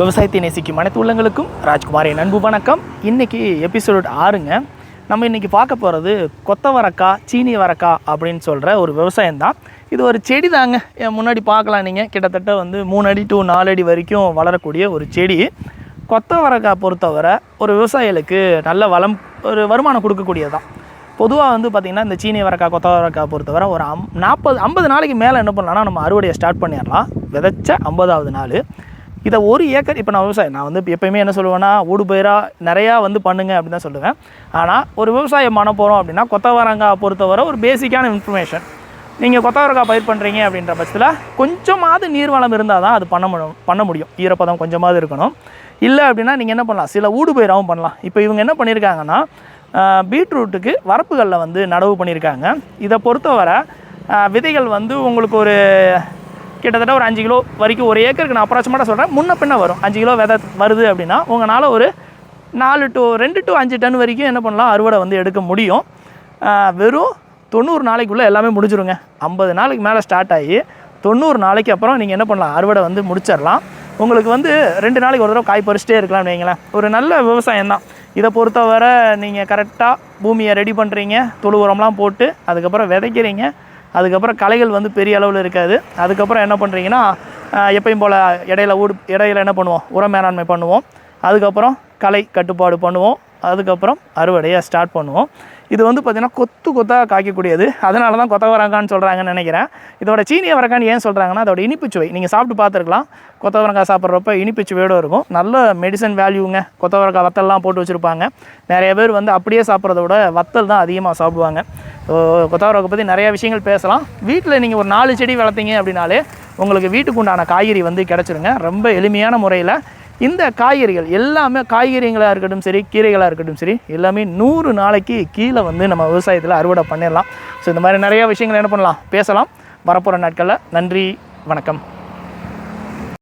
விவசாயத்தை நேசிக்கும் அனைத்து உள்ளங்களுக்கும் ராஜ்குமாரின் அன்பு வணக்கம். இன்றைக்கி எபிசோட் ஆறுங்க. நம்ம இன்றைக்கி பார்க்க போகிறது கொத்தவரக்காய் சீனி வரக்காய் அப்படின்னு சொல்கிற ஒரு விவசாயம் தான். இது ஒரு செடி தாங்க. முன்னாடி பார்க்கலாம் நீங்கள் கிட்டத்தட்ட வந்து மூணு அடி டு நாலு அடி வரைக்கும் வளரக்கூடிய ஒரு செடி. கொத்தவரக்காய் பொறுத்தவரை ஒரு விவசாயிகளுக்கு நல்ல வளம் ஒரு வருமானம் கொடுக்கக்கூடியது தான். பொதுவாக வந்து பார்த்திங்கன்னா இந்த சீனி வரக்காய் கொத்தவரக்காய் பொறுத்தவரை ஒரு அம் நாற்பது ஐம்பது நாளைக்கு மேலே என்ன பண்ணலாம்னா நம்ம அறுவடையை ஸ்டார்ட் பண்ணிடலாம். விதைச்ச ஐம்பதாவது நாள். இதை ஒரு ஏக்கர் இப்போ நான் விவசாயம் நான் வந்து எப்பயுமே என்ன சொல்லுவேன்னா ஓடு பயிராக நிறையா வந்து பண்ணுங்க அப்படின்னு தான் சொல்லுவேன். ஆனால் ஒரு விவசாயம் பண்ண போகிறோம் அப்படின்னா கொத்தவரங்காய் பொறுத்தவரை ஒரு பேசிக்கான இன்ஃபர்மேஷன் நீங்கள் கொத்தவரங்காய் பயிர் பண்ணுறீங்க அப்படின்ற பட்சத்தில் கொஞ்சமாவது நீர்வளம் இருந்தால் தான் அது பண்ண முடியும் பண்ண முடியும். ஈரப்பதம் கொஞ்சமாவது இருக்கணும். இல்லை அப்படின்னா நீங்கள் என்ன பண்ணலாம்? சில ஊடு பயிராகவும் பண்ணலாம். இப்போ இவங்க என்ன பண்ணியிருக்காங்கன்னா பீட்ரூட்டுக்கு வரப்புகளில் வந்து நடவு பண்ணியிருக்காங்க இதை பொறுத்தவரை விதைகள் வந்து உங்களுக்கு ஒரு கிட்டத்தட்ட ஒரு அஞ்சு கிலோ வரைக்கும் ஒரு ஏக்கருக்கு நான் அப்ராக்சிமேட்டாக சொல்கிறேன் முன்ன பின்ன வரும். அஞ்சு கிலோ விதை வருது அப்படின்னா உங்களால் ஒரு நாலு டு ரெண்டு டு அஞ்சு டன் வரைக்கும் என்ன பண்ணலாம்? அறுவடை வந்து எடுக்க முடியும். வெறும் தொண்ணூறு நாளைக்குள்ளே எல்லாமே முடிஞ்சிருங்க. ஐம்பது நாளைக்கு மேலே ஸ்டார்ட் ஆகி தொண்ணூறு நாளைக்கு அப்புறம் நீங்கள் என்ன பண்ணலாம்? அறுவடை வந்து முடிச்சிடலாம். உங்களுக்கு வந்து ரெண்டு நாளைக்கு ஒரு தடவை காய் பறிச்சிட்டே இருக்கலாம்னு நீங்களேன் ஒரு நல்ல விவசாயம் தான். இதை பொறுத்தவரை நீங்கள் கரெக்டாக பூமியை ரெடி பண்ணுறீங்க தொழு உரம்லாம் போட்டு அதுக்கப்புறம் விதைக்கிறீங்க. அதுக்கப்புறம் களைகள் வந்து பெரிய அளவில் இருக்காது. அதுக்கப்புறம் என்ன பண்ணுறீங்கன்னா எப்பயும் போல் இடையில ஊடு இடையில என்ன பண்ணுவோம்? உர மேலாண்மை பண்ணுவோம். அதுக்கப்புறம் களை கட்டுப்பாடு பண்ணுவோம். அதுக்கப்புறம் அறுவடையை ஸ்டார்ட் பண்ணுவோம். இது வந்து பார்த்திங்கன்னா கொத்து கொத்தாக காய்க்கக்கூடியது. அதனால தான் கொத்தவரங்கான்னு சொல்கிறாங்கன்னு நினைக்கிறேன். இதோட சீனிய வரக்கான்னு ஏன் சொல்கிறாங்கன்னா அதோட இனிப்பு சுவை. நீங்கள் சாப்பிட்டு பார்த்துருக்கலாம். கொத்தவரங்காய் சாப்பிட்றப்ப இனிப்பு சுவையோடு இருக்கும். நல்ல மெடிசன் வேல்யூங்க கொத்தவரங்காய் வத்தல்லாம் போட்டு வச்சுருப்பாங்க. நிறைய பேர் வந்து அப்படியே சாப்பிட்றத விட வத்தல் தான் அதிகமாக சாப்பிடுவாங்க. ஸோ கொத்தவரங்காய் பற்றி நிறைய விஷயங்கள் பேசலாம். வீட்டில் நீங்கள் ஒரு நாலு செடி வளர்த்தீங்க அப்படின்னாலே உங்களுக்கு வீட்டுக்கு உண்டான காய்கறி வந்து கிடச்சிருங்க. ரொம்ப எளிமையான முறையில் இந்த காய்கறிகள் எல்லாமே காய்கறிகளாக இருக்கட்டும் சரி கீரைகளாக இருக்கட்டும் சரி எல்லாமே நூறு நாளைக்கு கீழே வந்து நம்ம விவசாயத்தில் அறுவடை பண்ணிடலாம். ஸோ இந்த மாதிரி நிறையா விஷயங்கள் என்ன பண்ணலாம்? பேசலாம். வரப்போகிற நாட்களில் நன்றி வணக்கம்.